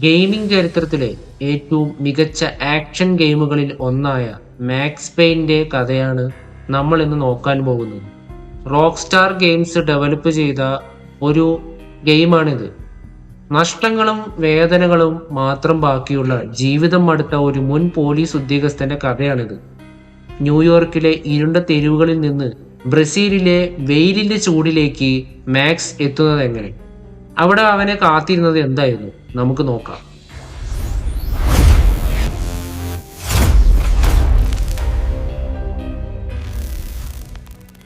Gaming ചരിത്രത്തിലെ ഏറ്റവും മികച്ച ആക്ഷൻ ഗെയിമുകളിൽ ഒന്നായ മാക്സ് പെയിന്റെ കഥയാണ് നമ്മൾ ഇന്ന് നോക്കാൻ പോകുന്നത്. റോക്ക് സ്റ്റാർ ഗെയിംസ് ഡെവലപ്പ് ചെയ്ത ഒരു ഗെയിമാണിത്. നഷ്ടങ്ങളും വേദനകളും മാത്രം ബാക്കിയുള്ള ജീവിതം അടുത്ത ഒരു മുൻ പോലീസ് ഉദ്യോഗസ്ഥന്റെ കഥയാണിത്. ന്യൂയോർക്കിലെ ഇരുണ്ട തെരുവുകളിൽ നിന്ന് ബ്രസീലിലെ വെയിലിന്റെ ചൂടിലേക്ക് മാക്സ് എത്തുന്നത് എങ്ങനെ അവിടെ അവനെ കാത്തിരുന്നത് എന്തായിരുന്നു? നമുക്ക് നോക്കാം.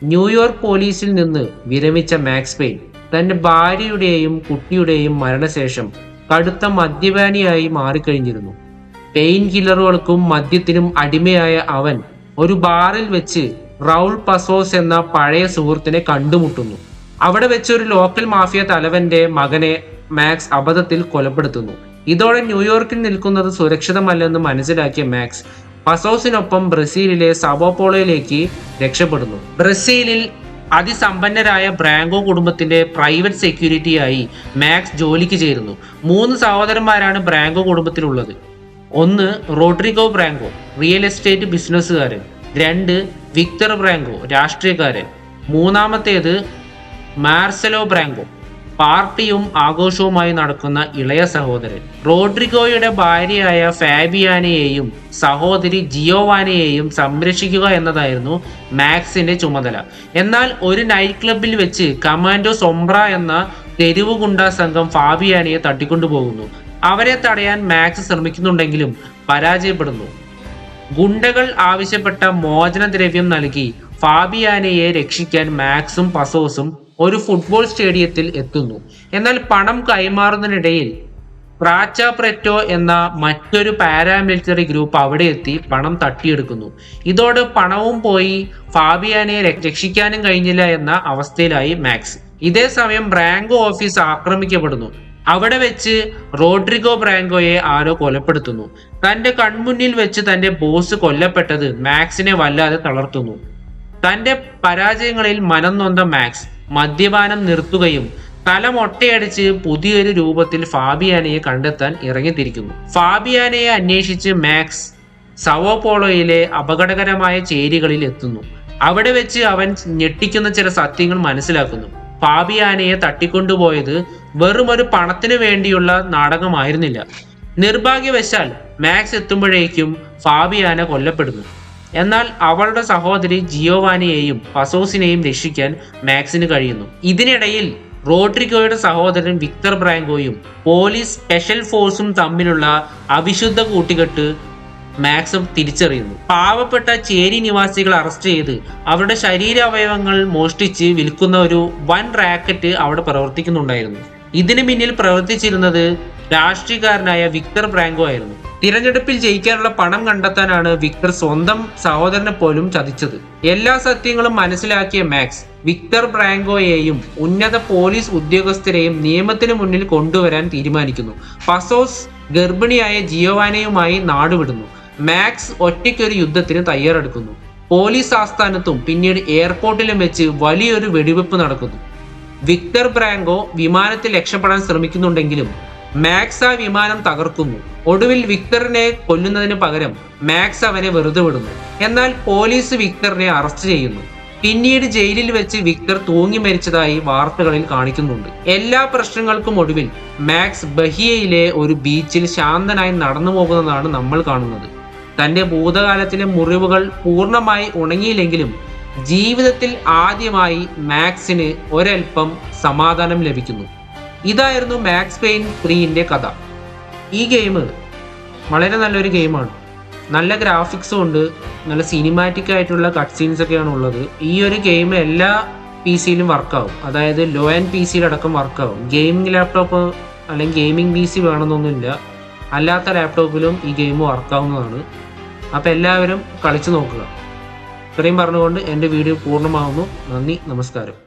ന്യൂയോർക്ക് പോലീസിൽ നിന്ന് വിരമിച്ച മാക്സ് പെയിൻ തന്റെ ഭാര്യയുടെയും കുട്ടിയുടെയും മരണശേഷം കടുത്ത മദ്യപാനിയായി മാറിക്കഴിഞ്ഞിരുന്നു. പെയിൻ കില്ലറുകൾക്കും മദ്യത്തിനും അടിമയായ അവൻ ഒരു ബാറിൽ വെച്ച് റൗൾ പസോസ് എന്ന പഴയ സുഹൃത്തിനെ കണ്ടുമുട്ടുന്നു. അവിടെ വെച്ച് ഒരു ലോക്കൽ മാഫിയ തലവന്റെ മകനെ മാക്സ് അബദ്ധത്തിൽ കൊലപ്പെടുത്തുന്നു. ഇതോടെ ന്യൂയോർക്കിൽ നിൽക്കുന്നത് സുരക്ഷിതമല്ലെന്ന് മനസ്സിലാക്കിയ മാക്സ് പസോസിനൊപ്പം ബ്രസീലിലെ സബോപോളോയിലേക്ക് രക്ഷപ്പെടുന്നു. ബ്രസീലിൽ അതിസമ്പന്നരായ ബ്രാങ്കോ കുടുംബത്തിന്റെ പ്രൈവറ്റ് സെക്യൂരിറ്റിയായി മാക്സ് ജോലിക്ക് ചേരുന്നു. മൂന്ന് സഹോദരന്മാരാണ് ബ്രാങ്കോ കുടുംബത്തിലുള്ളത്. ഒന്ന് റോഡ്രിഗോ ബ്രാങ്കോ റിയൽ എസ്റ്റേറ്റ് ബിസിനസ്സുകാരൻ. രണ്ട് വിക്ടർ ബ്രാങ്കോ രാഷ്ട്രീയക്കാരൻ. മൂന്നാമത്തേത് മാർസലോ ബ്രാങ്കോ പാർട്ടിയും ആഘോഷവുമായി നടക്കുന്ന ഇളയ സഹോദരൻ. റോഡ്രിഗോയുടെ ഭാര്യയായ ഫാബിയാനയെയും സഹോദരി ജിയോവാനയെയും സംരക്ഷിക്കുക എന്നതായിരുന്നു മാക്സിന്റെ ചുമതല. എന്നാൽ ഒരു നൈറ്റ് ക്ലബിൽ വെച്ച് കമാൻഡോ സൊംബ്ര എന്ന തെരുവ് ഗുണ്ടാ സംഘം ഫാബിയാനയെ തട്ടിക്കൊണ്ടുപോകുന്നു. അവരെ തടയാൻ മാക്സ് ശ്രമിക്കുന്നുണ്ടെങ്കിലും പരാജയപ്പെടുന്നു. ഗുണ്ടകൾ ആവശ്യപ്പെട്ട മോചനദ്രവ്യം നൽകി ഫാബിയാനയെ രക്ഷിക്കാൻ മാക്സും പസോസും ഒരു ഫുട്ബോൾ സ്റ്റേഡിയത്തിൽ എത്തുന്നു. എന്നാൽ പണം കൈമാറുന്നതിനിടയിൽ പ്രാച്ച പ്രെറ്റോ എന്ന മറ്റൊരു പാരാമിലിറ്ററി ഗ്രൂപ്പ് അവിടെ എത്തി പണം തട്ടിയെടുക്കുന്നു. ഇതോടെ പണവും പോയി ഫാബിയാനെ രക്ഷിക്കാനും കഴിഞ്ഞില്ല എന്ന അവസ്ഥയിലായി മാക്സ്. ഇതേ സമയം ബ്രാങ്കോ ഓഫീസ് ആക്രമിക്കപ്പെടുന്നു. അവിടെ വെച്ച് റോഡ്രിഗോ ബ്രാങ്കോയെ ആരോ കൊലപ്പെടുത്തുന്നു. തന്റെ കൺമുന്നിൽ വെച്ച് തന്റെ ബോസ് കൊല്ലപ്പെട്ടത് മാക്സിനെ വല്ലാതെ തളർത്തുന്നു. തന്റെ പരാജയങ്ങളിൽ മനം നൊന്ത മാക്സ്. മദ്യപാനം നിർത്തുകയും തല മൊട്ടയടിച്ച് പുതിയൊരു രൂപത്തിൽ ഫാബിയാനയെ കണ്ടെത്താൻ ഇറങ്ങിത്തിരിക്കുന്നു. ഫാബിയാനയെ അന്വേഷിച്ച് മാക്സ് സവോപോളോയിലെ അപകടകരമായ ചേരികളിൽ എത്തുന്നു. അവിടെ വെച്ച് അവൻ ഞെട്ടിക്കുന്ന ചില സത്യങ്ങൾ മനസ്സിലാക്കുന്നു. ഫാബിയാനയെ തട്ടിക്കൊണ്ടുപോയത് ഒരു പണത്തിന് വേണ്ടിയുള്ള നാടകമായിരുന്നില്ല. നിർഭാഗ്യവശാൽ മാക്സ് എത്തുമ്പോഴേക്കും ഫാബിയാന കൊല്ലപ്പെടുന്നു. എന്നാൽ അവളുടെ സഹോദരി ജിയോവാനിയെയും പസോസിനെയും രക്ഷിക്കാൻ മാക്സിന് കഴിയുന്നു. ഇതിനിടയിൽ റോഡ്രിഗോയുടെ സഹോദരൻ വിക്ടർ ബ്രാങ്കോയും പോലീസ് സ്പെഷ്യൽ ഫോഴ്സും തമ്മിലുള്ള അവിശുദ്ധ കൂട്ടുകെട്ട് മാക്സും തിരിച്ചറിയുന്നു. പാവപ്പെട്ട ചേരി നിവാസികൾ അറസ്റ്റ് ചെയ്ത് അവരുടെ ശരീര അവയവങ്ങൾ മോഷ്ടിച്ച് വിൽക്കുന്ന ഒരു വൻ റാക്കറ്റ് അവിടെ പ്രവർത്തിക്കുന്നുണ്ടായിരുന്നു. ഇതിനു പിന്നിൽ പ്രവർത്തിച്ചിരുന്നത് രാഷ്ട്രീയക്കാരനായ വിക്ടർ ബ്രാങ്കോ ആയിരുന്നു. തിരഞ്ഞെടുപ്പിൽ ജയിക്കാനുള്ള പണം കണ്ടെത്താനാണ് വിക്ടർ സ്വന്തം സഹോദരനെ പോലും ചതിച്ചത്. എല്ലാ സത്യങ്ങളും മനസ്സിലാക്കിയ മാക്സ് വിക്ടർ ബ്രാങ്കോയെയും ഉന്നത പോലീസ് ഉദ്യോഗസ്ഥരെയും നിയമത്തിന് മുന്നിൽ കൊണ്ടുവരാൻ തീരുമാനിക്കുന്നു. പസോസ് ഗർഭിണിയായ ജിയോവാനയുമായി നാടുവിടുന്നു. മാക്സ് ഒറ്റയ്ക്കൊരു യുദ്ധത്തിന് തയ്യാറെടുക്കുന്നു. പോലീസ് ആസ്ഥാനത്തും പിന്നീട് എയർപോർട്ടിലും വെച്ച് വലിയൊരു വെടിവെപ്പ് നടക്കുന്നു. വിക്ടർ ബ്രാങ്കോ വിമാനത്തിൽ രക്ഷപ്പെടാൻ ശ്രമിക്കുന്നുണ്ടെങ്കിലും മാക്സ് ആ വിമാനം തകർക്കുന്നു. ഒടുവിൽ വിക്ടറിനെ കൊല്ലുന്നതിന് പകരം മാക്സ് അവനെ വെറുതെ വിടുന്നു. എന്നാൽ പോലീസ് വിക്ടറിനെ അറസ്റ്റ് ചെയ്യുന്നു. പിന്നീട് ജയിലിൽ വെച്ച് വിക്ടർ തൂങ്ങി മരിച്ചതായി വാർത്തകളിൽ കാണിക്കുന്നുണ്ട്. എല്ലാ പ്രശ്നങ്ങൾക്കും ഒടുവിൽ മാക്സ് ബഹിയയിലെ ഒരു ബീച്ചിൽ ശാന്തനായി നടന്നു പോകുന്നതാണ് നമ്മൾ കാണുന്നത്. തന്റെ ഭൂതകാലത്തിലെ മുറിവുകൾ പൂർണമായി ഉണങ്ങിയില്ലെങ്കിലും ജീവിതത്തിൽ ആദ്യമായി മാക്സിന് ഒരൽപ്പം സമാധാനം ലഭിക്കുന്നു. ഇതായിരുന്നു മാക്സ് പെയിൻ ത്രീന്റെ കഥ. ഈ ഗെയിം വളരെ നല്ലൊരു ഗെയിമാണ് നല്ല ഗ്രാഫിക്സും ഉണ്ട്. നല്ല സിനിമാറ്റിക് ആയിട്ടുള്ള കട്ട് സീൻസ് ഒക്കെയാണ് ഉള്ളത്. ഈ ഒരു ഗെയിം എല്ലാ പി സിയിലും വർക്കാവും അതായത് ലോ ആൻഡ് പി സിയിലടക്കം വർക്കാവും ഗെയിമിംഗ് ലാപ്ടോപ്പ് അല്ലെങ്കിൽ ഗെയിമിംഗ് പി സി വേണമെന്നൊന്നുമില്ല. അല്ലാത്ത ലാപ്ടോപ്പിലും ഈ ഗെയിം വർക്കാവുന്നതാണ് അപ്പോൾ എല്ലാവരും കളിച്ചു നോക്കുക. ഇത്രയും പറഞ്ഞുകൊണ്ട് എന്റെ വീഡിയോ പൂർണമാകുന്നു നന്ദി നമസ്കാരം.